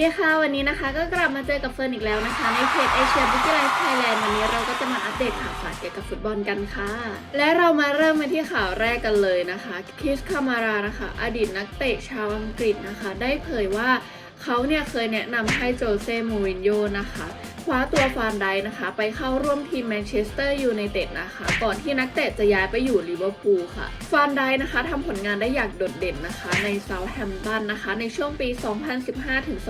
ดีค่ะวันนี้นะคะก็กลับมาเจอกับเฟิร์นอีกแล้วนะคะ ในเพจเอเชียบุกิไลฟ์ไทยแลนด์วันนี้เราก็จะมาอัปเดตข่าวสารเกี่ยวกับฟุตบอลกันค่ะ และเรามาเริ่มกันที่ข่าวแรกกันเลยนะคะคิสคามารานะคะ อดีตนักเตะชาวอังกฤษนะคะ ได้เผยว่าเขาเนี่ยเคยแนะนำให้โจเซ่มูรินโญ่นะคะ คว้าตัวฟานไดนะคะ ไปเข้าร่วมทีมแมนเชสเตอร์ยูไนเต็ดนะคะ ก่อนที่นักเตะจะย้ายไปอยู่ลิเวอร์พูลค่ะ ฟานไดนะคะทำผลงานได้อย่างโดดเด่นนะคะ ในเซาท์แฮมป์ตันนะคะ ในช่วงปี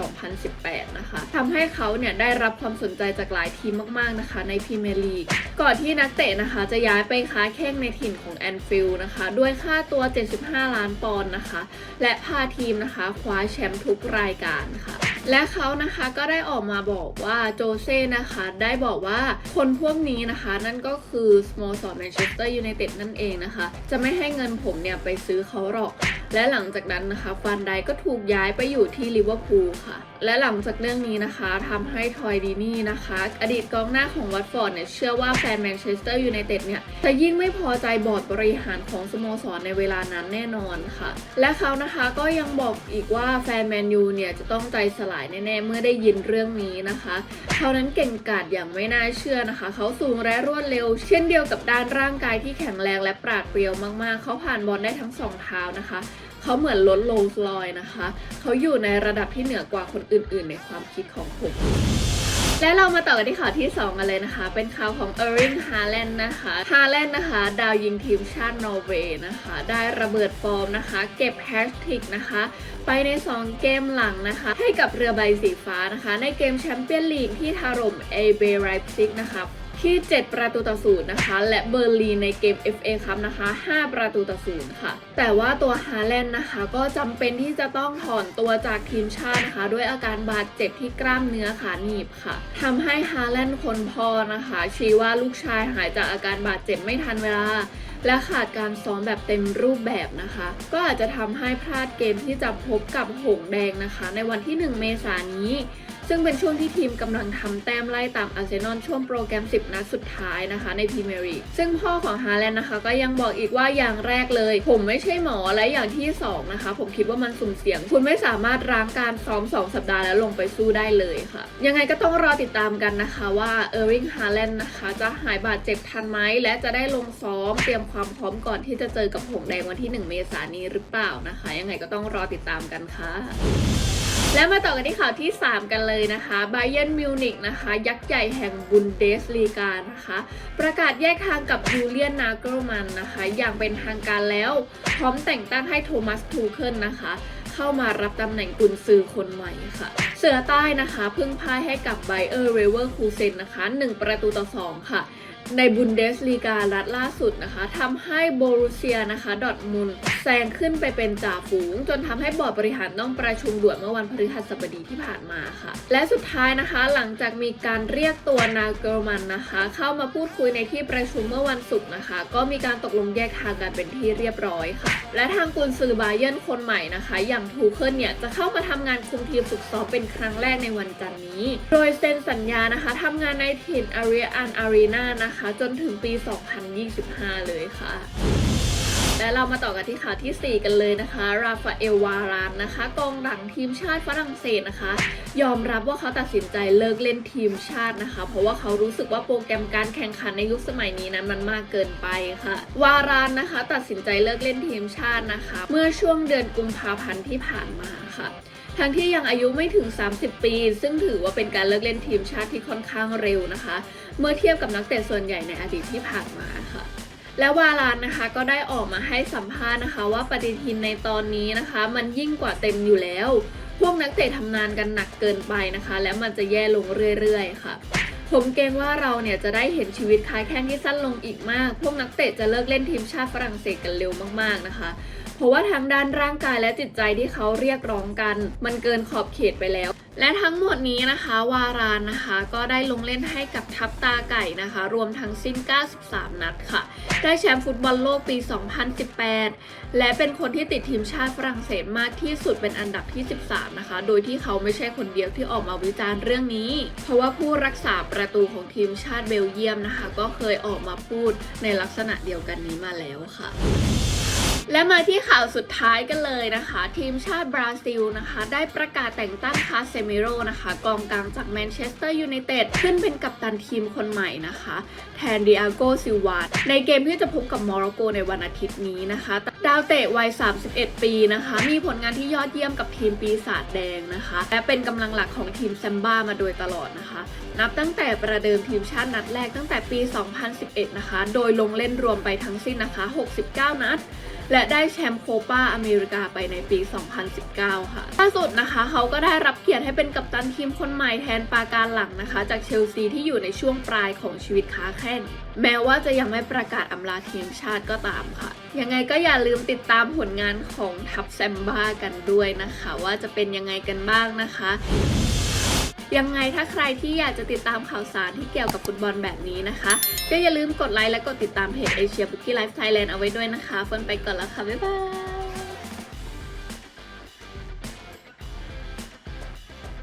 2015-2018 นะคะทำให้เขาเนี่ยได้รับความสนใจจากหลายทีมมากๆนะคะ ในพรีเมียร์ลีก ก่อนที่นักเตะนะคะจะย้ายไปค้าแข้งในถิ่นของแอนฟิลด์นะคะ ด้วยค่าตัว 75 ล้านปอนด์นะคะ และพาทีมนะคะคว้าแชมป์ทุกรายการค่ะ และเขานะคะก็ได้ออกมาบอกว่าโจเซ่นะคะได้บอกว่าคนพวกนี้นะคะ นั่นก็คือสโมสรแมนเชสเตอร์ยูไนเต็ดนั่นเองนะคะ จะไม่ให้เงินผมเนี่ยไปซื้อเขาหรอก และหลังจากนั้นนะคะฟันไดก็ถูกย้ายไปอยู่ที่ลิเวอร์พูลค่ะ และหลังจากเรื่องนี้นะคะทำให้ทอยดีนี่นะคะ อดีตกองหน้าของวัตฟอร์ดเนี่ยเชื่อว่าแฟนแมนเชสเตอร์ยูไนเต็ดเนี่ยจะยิ่งไม่พอใจบอร์ดบริหารของสโมสรในเวลานั้นแน่นอนค่ะ และเขานะคะก็ยังบอกอีกว่าแฟนแมนยูเนี่ยจะต้องใจสลายแน่ๆ เมื่อได้ยินเรื่องนี้นะคะเขานั้นเก่งกาจอย่างไม่น่าเชื่อนะคะ เขาสูงและรวดเร็ว เช่นเดียวกับด้านร่างกายที่แข็งแรงและปราดเปรียวมากๆ เขาผ่านบอลได้ทั้งสองเท้านะคะเขาเหมือนรถโลส์รอยนะคะ เขาอยู่ในระดับที่เหนือกว่าคนอื่นๆ ในความคิดของผมและเรามาต่อกันที่ข่าวที่ 2 กันเลยนะคะ เป็นข่าวของเอริงฮาแลนด์นะคะฮาแลนด์นะคะ ดาวยิงทีมชาตินอร์เวย์นะคะ ได้ระเบิดฟอร์มนะคะ เก็บแฮชทิกนะคะ ไปใน 2 เกมหลังนะคะ ให้กับเรือใบสีฟ้านะคะ ในเกมแชมเปี้ยนลีกที่ถล่มเอเบไรซิกนะคะ ที่ 7 ประตูต่อศูนย์นะคะ และเบอร์ลีนในเกม FA ครับนะคะ 5 ประตูต่อศูนย์ค่ะ แต่ว่าตัวฮาแลนด์นะคะก็จำเป็นที่จะต้องถอนตัวจากทีมชาตินะคะ ด้วยอาการบาดเจ็บที่กล้ามเนื้อขาหนีบค่ะทำให้ฮาแลนด์คนพ่อนะคะ ชี้ว่าลูกชายหายจากอาการบาดเจ็บไม่ทันเวลาและขาดการซ้อมแบบเต็มรูปแบบนะคะ ก็อาจจะทำให้พลาดเกมที่จะพบกับหงแดงนะคะ ในวันที่ 1 เมษายนนี้ ซึ่งเป็นช่วงที่ทีมกำลังทำแต้มไล่ตามอาร์เซนอลช่วงโปรแกรม 10 นัดสุดท้ายนะคะในพรีเมียร์ลีกซึ่งพ่อของฮาแลนด์นะคะ ก็ยังบอกอีกว่าอย่างแรกเลย ผมไม่ใช่หมอและอย่างที่ 2 นะคะ ผมคิดว่ามันสุ่มเสี่ยง คุณไม่สามารถร้างการซ้อม 2 สัปดาห์แล้วลงไปสู้ได้เลยค่ะ ยังไงก็ต้องรอติดตามกันนะคะว่าเออร์ริงฮาแลนด์นะคะจะหายบาดเจ็บทันไหมและจะได้ลงซ้อมเตรียมความพร้อมก่อนที่จะเจอกับหงแดงวันที่ 1 เมษายนนี้หรือเปล่านะคะ ยังไงก็ต้องรอติดตามกันค่ะ และมาต่อกันที่ข่าวที่ 3 กันเลยนะคะไบเ e นมิวนิกนะคะ ยักษ์ใหญ่แห่งบุนเดสลีกานะคะ ประกาศแยกทางกับยูเลียนนาเกิลมันนะคะ อย่างเป็นทางการแล้ว พร้อมแต่งตั้งให้โทมัสทูเคิลนะคะ เข้ามารับตำแหน่งกุนซือคนใหม่ค่ะ เสือใต้นะคะเพิ่งพ่ายให้กับไบเออร์เรเวอร์คูเซนนะคะ 1 ประตูต่อ 2 ค่ะ ในบุนเดสลีกานัดล่าสุดนะคะทำให้โบรูเซียนะคะดอทมุนแซงขึ้นไปเป็นจ่าฝูง จนทำให้บอร์ดบริหารต้องประชุมด่วนเมื่อวันพฤหัสบดีที่ผ่านมาค่ะ และสุดท้ายนะคะหลังจากมีการเรียกตัวนาเกลมันนะคะ เข้ามาพูดคุยในที่ประชุมเมื่อวันศุกร์นะคะ ก็มีการตกลงแยกทางกันเป็นที่เรียบร้อยค่ะ และทางกุนซือบาเยนคนใหม่นะคะ อย่างทูเคิลเนี่ยจะเข้ามาทำงานคุมทีมฝึกซ้อมเป็นครั้งแรกในวันจันทร์นี้ โดยเซ็นสัญญานะคะทำงานในถิ่นอารีอันอารีนานะคะจนถึงปี 2025 เลยค่ะและเรามาต่อกันที่ข่าวทีสี่ 4 กันเลยนะคะ ราฟาเอลวารานนะคะกองหลังทีมชาติฝรั่งเศสนะคะ ยอมรับว่าเขาตัดสินใจเลิกเล่นทีมชาตินะคะ เพราะว่าเขารู้สึกว่าโปรแกรมการแข่งขันในยุคสมัยนี้นั้นมันมากเกินไปค่ะ วารานนะคะ ตัดสินใจเลิกเล่นทีมชาตินะคะ เมื่อช่วงเดือนกุมภาพันธ์ที่ผ่านมาค่ะ ทั้งที่ยังอายุไม่ถึง 30 ปี ซึ่งถือว่าเป็นการเลิกเล่นทีมชาติที่ค่อนข้างเร็วนะคะ เมื่อเทียบกับนักเตะส่วนใหญ่ในอดีตที่ผ่านมาค่ะ และวาลานนะคะก็ได้ออกมาให้สัมภาษณ์นะคะ ว่าปฏิทินในตอนนี้นะคะ มันยิ่งกว่าเต็มอยู่แล้ว พวกนักเตะทำงานกันหนักเกินไปนะคะ และมันจะแย่ลงเรื่อยๆ ค่ะผมเกรงว่าเราเนี่ยจะได้เห็นชีวิตค้ายแข้งที่สั้นลงอีกมาก พวกนักเตะจะเลิกเล่นทีมชาติฝรั่งเศสกันเร็วมากๆนะคะ เพราะว่าทางด้านร่างกายและจิตใจที่เขาเรียกร้องกัน มันเกินขอบเขตไปแล้ว และทั้งหมดนี้นะคะวารานนะคะ ก็ได้ลงเล่นให้กับทัพตาไก่นะคะ รวมทั้งสิ้น 93 นัดค่ะ ได้แชมป์ฟุตบอลโลกปี 2018 และเป็นคนที่ติดทีมชาติฝรั่งเศสมากที่สุดเป็นอันดับที่ 13 นะคะ โดยที่เขาไม่ใช่คนเดียวที่ออกมาวิจารณ์เรื่องนี้ เพราะว่าผู้รักษาประตูของทีมชาติเบลเยียมนะคะ ก็เคยออกมาพูดในลักษณะเดียวกันนี้มาแล้วค่ะ และมาที่ข่าวสุดท้ายกันเลยนะคะ ทีมชาติบราซิลนะคะ ได้ประกาศแต่งตั้งคาเซมิโรนะคะ กองกลางจากแมนเชสเตอร์ยูไนเต็ดขึ้นเป็นกัปตันทีมคนใหม่นะคะ แทนดิอาโกซิวาในเกมที่จะพบกับโมร็อกโกในวันอาทิตย์นี้นะคะดาวเตะวัย 31 ปีนะคะ มีผลงานที่ยอดเยี่ยมกับทีมปีศาจแดงนะคะ และเป็นกำลังหลักของทีมแซมบ้ามาโดยตลอดนะคะ นับตั้งแต่ประเดิมทีมชาตินัดแรกตั้งแต่ปี 2011 นะคะ โดยลงเล่นรวมไปทั้งสิ้นนะคะ 69 นัดและได้แชมป์โคปาอเมริกาไปในปี 2019 ค่ะ ล่าสุดนะคะ เขาก็ได้รับเกียรติให้เป็นกัปตันทีมคนใหม่แทนปาการหลังนะคะ จากเชลซีที่อยู่ในช่วงปลายของชีวิตค้าแข้งแม้ว่าจะยังไม่ประกาศอำลาทีมชาติก็ตามค่ะ ยังไงก็อย่าลืมติดตามผลงานของทัพแซมบ้ากันด้วยนะคะ ว่าจะเป็นยังไงกันบ้างนะคะยังไงถ้าใครที่อยากจะติดตามข่าวสารที่เกี่ยวกับฟุตบอลแบบนี้นะคะ ก็อย่าลืมกดไลค์และกดติดตามเพจเอเชียบุกี้ไลฟ์ไทยแลนด์เอาไว้ด้วยนะคะเฟิร์นไปก่อนแล้วค่ะ บ๊ายบาย